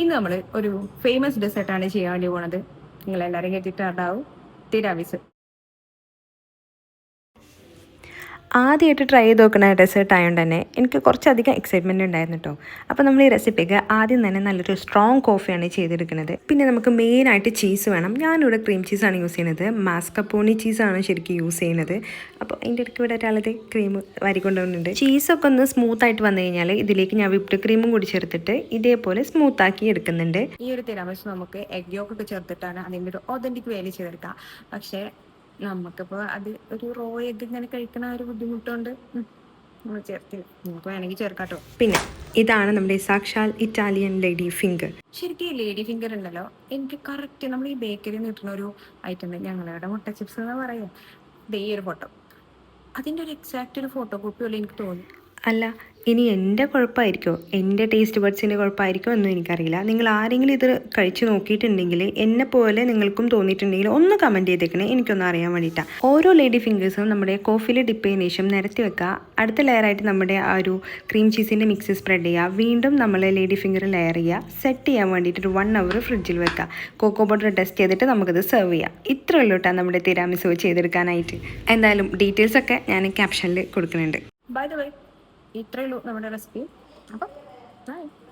ഇന്ന് നമ്മൾ ഒരു ഫേമസ് ഡെസേർട്ടാണ് ചെയ്യാൻ വേണ്ടി പോണത്. നിങ്ങൾ എല്ലാവരും കേട്ടിട്ടുണ്ടാവും. തിരാമിസ് ആദ്യമായിട്ട് ട്രൈ ചെയ്ത് നോക്കുന്ന ഡെസേർട്ട് ആയതുകൊണ്ട് തന്നെ എനിക്ക് കുറച്ചധികം എക്സൈറ്റ്മെന്റ് ഉണ്ടായിരുന്നു കേട്ടോ അപ്പോൾ നമ്മൾ ഈ റെസിപ്പിക്ക് ആദ്യം തന്നെ നല്ലൊരു സ്ട്രോങ് കോഫിയാണ് ചെയ്തെടുക്കുന്നത് പിന്നെ നമുക്ക് മെയിനായിട്ട് ചീസ് വേണം. ഞാനിവിടെ ക്രീം ചീസാണ് യൂസ് ചെയ്യുന്നത് മാസ്കപ്പോണി ചീസാണ് ശരിക്കും യൂസ് ചെയ്യുന്നത് അപ്പോൾ അതിന്റെ ഇടയ്ക്ക് ഇവിടെ ഒരാളത് ക്രീം വാരിക്കൊണ്ടുവന്നിട്ടുണ്ട് ചീസൊക്കെ ഒന്ന് സ്മൂത്ത് ആയിട്ട് വന്നു കഴിഞ്ഞാൽ ഇതിലേക്ക് ഞാൻ വിപ്ഡ് ക്രീമും കൂടി ചേർത്തിട്ട് ഇതേപോലെ സ്മൂത്ത് ആക്കി എടുക്കുന്നുണ്ട്. ഈ ഒരു തിരാമസ് നമുക്ക് എഗ് യോക്കൊക്കെ ചേർത്തിട്ടാണ് അതിന്റെ ഒരു ഒതന്റിക് വേലി ചെയ്തെടുക്കുക. പക്ഷേ നമുക്കിപ്പോൾ അത് ഒരു റോ എഗ് ഇങ്ങനെ കഴിക്കണ ഒരു ബുദ്ധിമുട്ടുണ്ട്. ഉം. നമ്മൾ ചേർത്തില്ല നമുക്ക് വേണമെങ്കിൽ ചേർക്കാട്ടോ. പിന്നെ ഇതാണ് നമ്മുടെ സാക്ഷാൽ ഇറ്റാലിയൻ ലേഡി ഫിംഗർ. ശരിക്കും ഈ ലേഡി ഫിംഗർ ഉണ്ടല്ലോ എനിക്ക് കറക്റ്റ് നമ്മൾ ഈ ബേക്കറിയിൽ നിന്ന് കിട്ടുന്ന ഒരു ഐറ്റം ഞങ്ങളുടെ മുട്ട ചിപ്സ് എന്ന് പറയാം. ദേ ഈ ഒരു ഫോട്ടോ അതിന്റെ ഒരു എക്സാക്റ്റ് ഒരു ഫോട്ടോ കോപ്പി പോലെ എനിക്ക് തോന്നി. അല്ല ഇനി എന്റെ കുഴപ്പമായിരിക്കോ? എന്റെ ടേസ്റ്റ് ബഡ്സിന്റെ കുഴപ്പമായിരിക്കോ എന്നും എനിക്കറിയില്ല. നിങ്ങൾ ആരെങ്കിലും ഇത് കഴിച്ച് നോക്കിയിട്ടുണ്ടെങ്കിൽ എന്നെ പോലെ നിങ്ങൾക്കും തോന്നിയിട്ടുണ്ടെങ്കിൽ ഒന്ന് കമന്റ് ചെയ്തേക്കണേ. എനിക്കൊന്ന് അറിയാൻ വേണ്ടിയിട്ടാണ് ഓരോ ലേഡി ഫിംഗേഴ്സും നമ്മുടെ കോഫിയിൽ ഡിപ്പ് ചെയ്യുന്ന ശേഷം നിരത്തി വെക്കുക അടുത്ത ലെയറായിട്ട് നമ്മുടെ ആ ഒരു ക്രീം ചീസിന്റെ മിക്സ് സ്പ്രെഡ് ചെയ്യുക വീണ്ടും നമ്മൾ ലേഡി ഫിംഗർ ലെയർ ചെയ്യുക സെറ്റ് ചെയ്യാൻ വേണ്ടിയിട്ട് ഒരു വൺ അവർ ഫ്രിഡ്ജിൽ വെക്കുക കോക്കോ പൗഡർ ടെസ്റ്റ് ചെയ്തിട്ട് നമുക്കത് സെർവ് ചെയ്യാം. ഇത്ര ഉള്ളൂട്ടാ നമ്മുടെ തിരാമിസോ ചെയ്തെടുക്കാനായിട്ട്. എന്തായാലും ഡീറ്റെയിൽസൊക്കെ ഞാൻ ക്യാപ്ഷനിൽ കൊടുക്കുന്നുണ്ട്. ബൈ ദ വേ ഇത്രയേ ഉള്ളൂ നമ്മുടെ റെസിപ്പി അപ്പം bye.